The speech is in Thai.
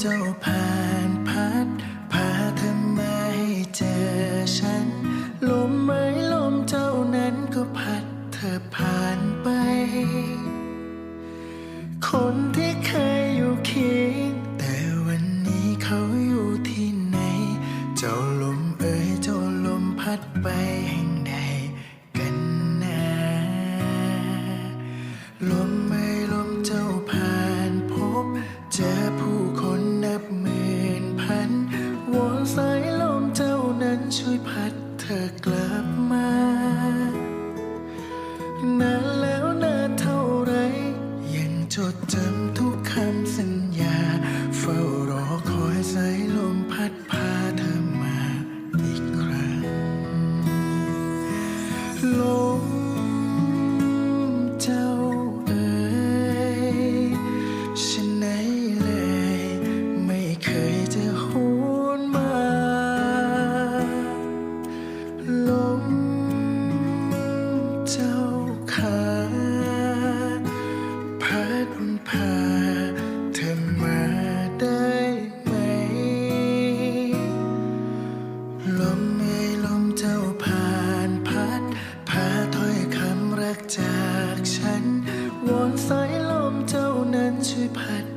เจ้าแพ้ ช่วยพัดเธอกลับมานานแล้วนานเท่าไร ยังจดจำ ลมเจ้าขาพัดพาเธอมาได้ไหม ลมเอลมเจ้าผ่านพัดพาถอยคำรักจากฉันวอนสายลมเจ้านั้นช่วยพัด